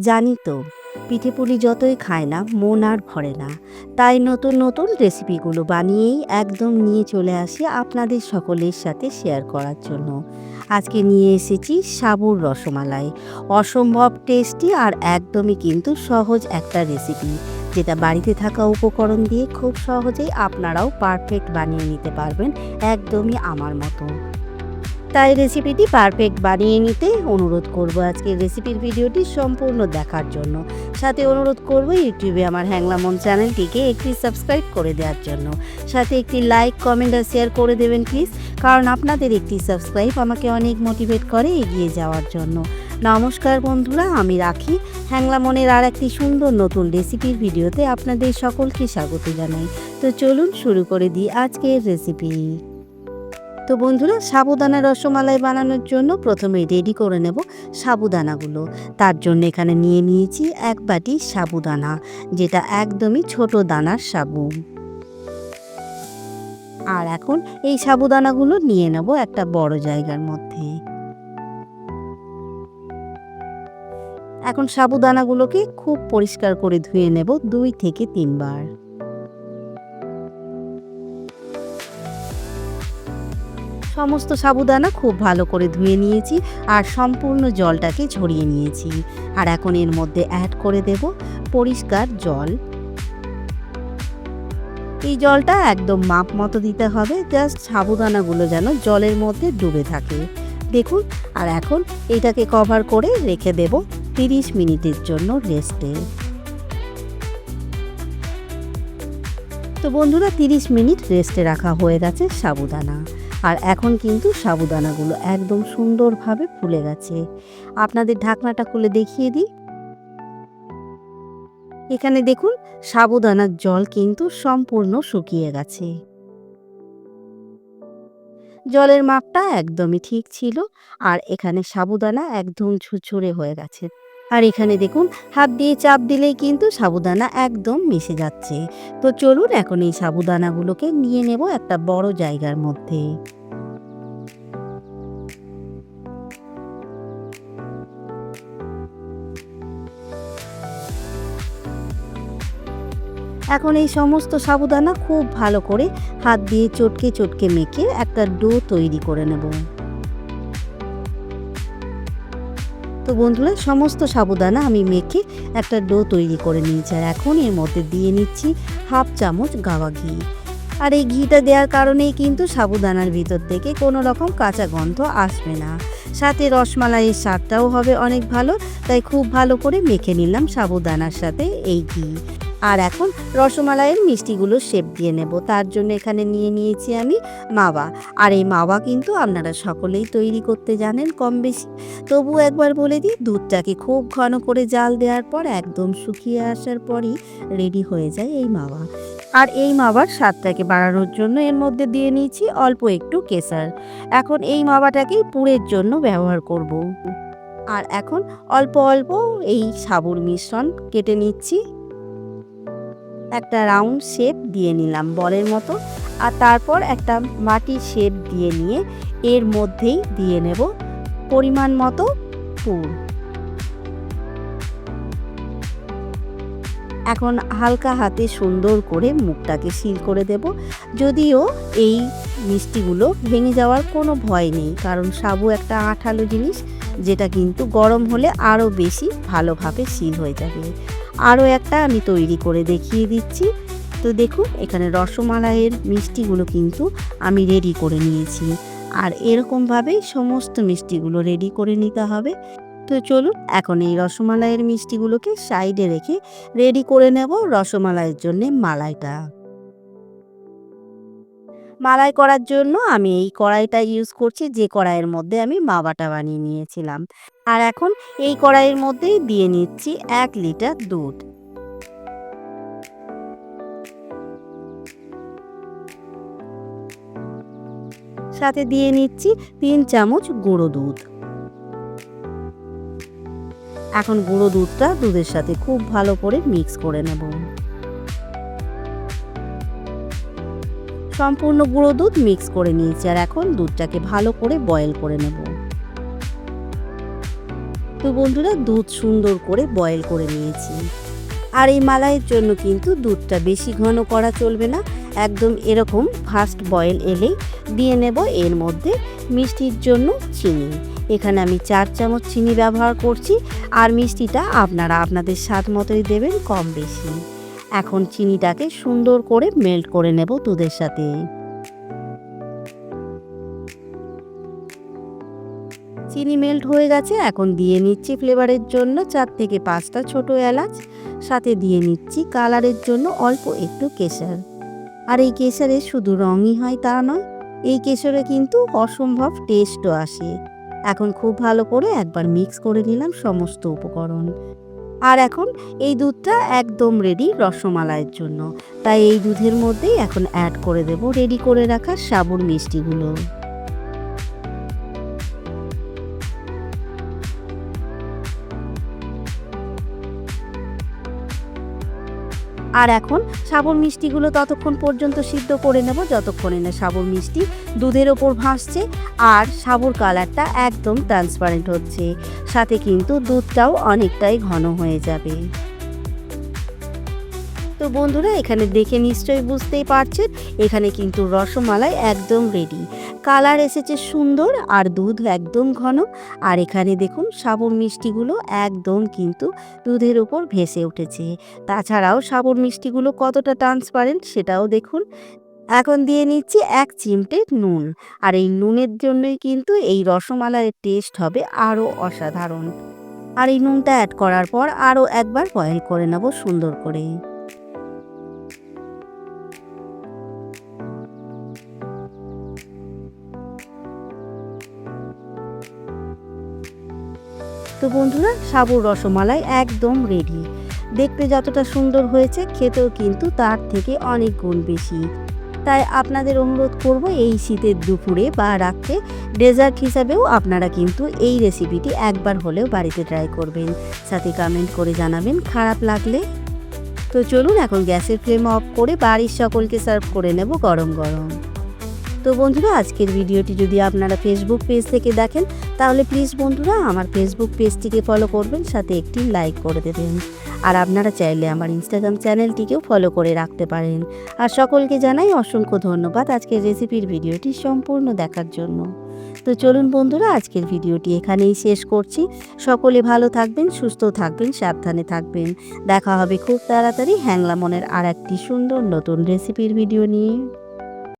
জানি তো, পিঠে পুলি যতই খায় না, মন আর ভরে না। তাই নতুন নতুন রেসিপিগুলো বানিয়েই একদম নিয়ে চলে আসি আপনাদের সকলের সাথে শেয়ার করার জন্য। আজকে নিয়ে এসেছি সাবুর রসমালাই। অসম্ভব টেস্টি আর একদমই কিন্তু সহজ একটা রেসিপি, যেটা বাড়িতে থাকা উপকরণ দিয়ে খুব সহজেই আপনারাও পারফেক্ট বানিয়ে নিতে পারবেন একদমই আমার মতো। তাই রেসিপিটি পারফেক্ট বানিয়ে নিতে অনুরোধ করব আজকের রেসিপির ভিডিওটি সম্পূর্ণ দেখার জন্য। সাথে অনুরোধ করব ইউটিউবে আমার হ্যাংলামন চ্যানেলটিকে একটি সাবস্ক্রাইব করে দেওয়ার জন্য। সাথে একটি লাইক কমেন্ট আর শেয়ার করে দেবেন প্লিজ কারণ আপনাদের একটি সাবস্ক্রাইব আমাকে অনেক মোটিভেট করে এগিয়ে যাওয়ার জন্য। নমস্কার বন্ধুরা, আমি রাখি। হ্যাংলামনের আর একটি সুন্দর নতুন রেসিপির ভিডিওতে আপনাদের সকলকে স্বাগত জানাই। তো চলুন শুরু করে দিই আজকের রেসিপি তো বন্ধুরা, সাবুদানা রসমালাই বানানোর জন্য প্রথমে রেডি করে নেব সাবুদানাগুলো। তার জন্য এখানে নিয়ে নিয়েছি এক বাটি সাবুদানা, যেটা একদমই ছোট দানার সাবু। আর এখন এই সাবুদানাগুলো নিয়ে নেব একটা বড় জায়গার মধ্যে। এখন সাবুদানাগুলোকে খুব পরিষ্কার করে ধুয়ে নেব দুই থেকে তিনবার। সমস্ত সাবুদানা খুব ভালো করে ধুয়ে নিয়েছি আর সম্পূর্ণ জলটাকে ঝরিয়ে নিয়েছি। আর এখন এর মধ্যে অ্যাড করে দেব পরিষ্কার জল। এই জলটা একদম মাপ মতো দিতে হবে জাস্ট সাবুদানাগুলো যেন জলের মধ্যে ডুবে থাকে। দেখুন, আর এখন এটাকে কভার করে রেখে দেব তিরিশ মিনিটের জন্য রেস্টে তো বন্ধুরা, তিরিশ মিনিট রেস্টে রাখা হয়ে গেছে সাবুদানা। আর এখন কিন্তু সাবুদানাগুলো একদম সুন্দরভাবে ফুলে গেছে। আপনাদের ঢাকনাটা খুলে দেখিয়ে দিই। এখানে দেখুন, সাবুদানার জল কিন্তু সম্পূর্ণ শুকিয়ে গেছে। জলের মাপটা একদমই ঠিক ছিল আর এখানে সাবুদানা একদম ঝুরঝুরে হয়ে গেছে। আর এখানে দেখুন, হাত দিয়ে চাপ দিলেই কিন্তু সাবুদানা একদম মিশে যাচ্ছে। তো চলুন এখন এই সাবুদানাগুলোকে নিয়ে নেব একটা বড় জায়গার মধ্যে। এখন এই সমস্ত সাবুদানা খুব ভালো করে হাত দিয়ে চটকে চটকে মেখে একটা ডো তৈরি করে নেব। তো বন্ধুরা, সমস্ত সাবুদানা আমি মেখে একটা ডো তৈরি করে নিয়েছি আর এখন এর মধ্যে দিয়ে নিচ্ছি হাফ চামচ গাওয়া ঘি। আর এই ঘিটা দেওয়ার কারণেই কিন্তু সাবুদানার ভিতর থেকে কোনো রকম কাঁচা গন্ধ আসবে না। সাথে রসমালাইয়ের স্বাদটাও হবে অনেক ভালো, তাই খুব ভালো করে মেখে নিলাম সাবুদানার সাথে এই ঘি। আর এখন রসমালাইয়ের মিষ্টিগুলো শেপ দিয়ে নেব। তার জন্য এখানে নিয়ে নিয়েছি আমি মাওয়া। আর এই মাওয়া কিন্তু আপনারা সকলেই তৈরি করতে জানেন কম বেশি তবু একবার বলে দিই, দুধটাকে খুব ঘন করে জাল দেওয়ার পর একদম শুকিয়ে আসার পরই রেডি হয়ে যায় এই মাওয়া। আর এই মাওয়ার স্বাদটাকে বাড়ানোর জন্য এর মধ্যে দিয়ে নিয়েছি অল্প একটু কেসার। এখন এই মাওয়াটাকেই পুরের জন্য ব্যবহার করব। আর এখন অল্প অল্প এই সাবুর মিশ্রণ কেটে নিচ্ছি। একটা রাউন্ড শেপ দিয়ে নিলাম বলের মতো। আর তারপর একটা মাটির শেপ দিয়ে নিয়ে এর মধ্যেই দিয়ে নেব পরিমাণ মতো পুর। এখন হালকা হাতে সুন্দর করে মুখটাকে সিল করে দেব। যদিও এই মিষ্টিগুলো ভেঙে যাওয়ার কোনো ভয় নেই, কারণ সাবু একটা আঠালো জিনিস, যেটা কিন্তু গরম হলে আরও বেশি ভালোভাবে সিল হয়ে যাবে। আরও একটা আমি তৈরি করে দেখিয়ে দিচ্ছি। তো দেখুন, এখানে রসমালাইয়ের মিষ্টিগুলো কিন্তু আমি রেডি করে নিয়েছি। আর এরকমভাবেই সমস্ত মিষ্টিগুলো রেডি করে নিতে হবে। তো চলুন, এখন এই রসমালাইয়ের মিষ্টিগুলোকে সাইডে রেখে রেডি করে নেব রসমালাইয়ের জন্যে মালাইটা। মালাই করার জন্য আমি এই কড়াইটা ইউজ করছি, যে কড়াইয়ের মধ্যে আমি মাবাটা বানিয়ে নিয়েছিলাম। আর এখন এই কড়াইয়ের মধ্যেই দিয়ে নিচ্ছি এক লিটার দুধ। সাথে দিয়ে নিচ্ছি তিন চামচ গুঁড়ো দুধ। এখন গুঁড়ো দুধটা দুধের সাথে খুব ভালো করে মিক্স করে নেব। সম্পূর্ণ গুঁড়ো দুধ মিক্স করে নিয়েছি আর এখন দুধটাকে ভালো করে বয়েল করে নেব। তো বন্ধুরা, দুধ সুন্দর করে বয়েল করে নিয়েছি। আর এই মালাইয়ের জন্য কিন্তু দুধটা বেশি ঘন করা চলবে না, একদম এরকম ফার্স্ট বয়েল এলেই দিয়ে নেব। এর মধ্যে মিষ্টির জন্য চিনি। এখানে আমি চার চামচ চিনি ব্যবহার করছি। আর মিষ্টিটা আপনারা আপনাদের স্বাদ মতোই দেবেন, কম বেশি। এখন চিনিটাকে সুন্দর করে মেল্ট করে নেব দুধের সাথে। চিনি মেল্ট হয়ে গেছে, এখন দিয়ে নিচ্ছি ফ্লেভারের জন্য চার থেকে পাঁচটা ছোট এলাচ, সাথে দিয়ে নিচ্ছি কালারের জন্য অল্প একটু কেশর। আর এই কেশরে শুধু রঙই হয় তা নয়, এই কেশরে কিন্তু অসম্ভব টেস্টও আসে। এখন খুব ভালো করে একবার মিক্স করে নিলাম সমস্ত উপকরণ। আর এখন এই দুধটা একদম রেডি রসমালাইয়ের জন্য। তাই এই দুধের মধ্যেই এখন অ্যাড করে দেব রেডি করে রাখা সাবুর মিষ্টিগুলো। আর এখন সাবুর মিষ্টিগুলো ততক্ষণ পর্যন্ত সিদ্ধ করে নেব যতক্ষণে না সাবুর মিষ্টি দুধের ওপর ভাসছে আর সাবুর কালারটা একদম ট্রান্সপারেন্ট হচ্ছে। সাথে কিন্তু দুধটাও অনেকটাই ঘন হয়ে যাবে। তো বন্ধুরা, এখানে দেখে নিশ্চয়ই বুঝতেই পারছেন, এখানে কিন্তু রসমালাই একদম রেডি কালার এসেছে সুন্দর আর দুধ একদম ঘন। আর এখানে দেখুন সাবুর মিষ্টিগুলো একদম কিন্তু দুধের উপর ভেসে উঠেছে। তাছাড়াও সাবুর মিষ্টিগুলো কতটা ট্রান্সপারেন্ট সেটাও দেখুন। এখন দিয়ে নিচ্ছি এক চিমটে নুন। আর এই নুনের জন্যই কিন্তু এই রসমালাইয়ের টেস্ট হবে আরও অসাধারণ। আর এই নুনটা অ্যাড করার পর আরও একবার বয়েল করে নেব সুন্দর করে। তো বন্ধুরা, সাবুর রসমালাই একদম রেডি দেখতে যতটা সুন্দর হয়েছে, খেতেও কিন্তু তার থেকে অনেক গুণ বেশি। তাই আপনাদের অনুরোধ করব এই শীতের দুপুরে বা রাত্রে ডেজার্ট হিসাবেও আপনারা কিন্তু এই রেসিপিটি একবার হলেও বাড়িতে ট্রাই করবেন। সাথে কমেন্ট করে জানাবেন খারাপ লাগলে। তো চলুন, এখন গ্যাসের ফ্লেম অফ করে বাড়ির সকলকে সার্ভ করে নেব গরম গরম। তো বন্ধুরা, আজকের ভিডিওটি যদি আপনারা ফেসবুক পেজ থেকে দেখেন, তাহলে প্লিজ বন্ধুরা আমার ফেসবুক পেজটিকে ফলো করবেন, সাথে একটি লাইক করে দেবেন। আর আপনারা চাইলে আমার ইনস্টাগ্রাম চ্যানেলটিকেও ফলো করে রাখতে পারেন। আর সকলকে জানাই অসংখ্য ধন্যবাদ আজকের রেসিপির ভিডিওটি সম্পূর্ণ দেখার জন্য। তো চলুন বন্ধুরা, আজকের ভিডিওটি এখানেই শেষ করছি। সকলে ভালো থাকবেন, সুস্থ থাকবেন, সাবধানে থাকবেন। দেখা হবে খুব তাড়াতাড়ি হ্যাংলামনের আর একটি সুন্দর নতুন রেসিপির ভিডিও নিয়ে।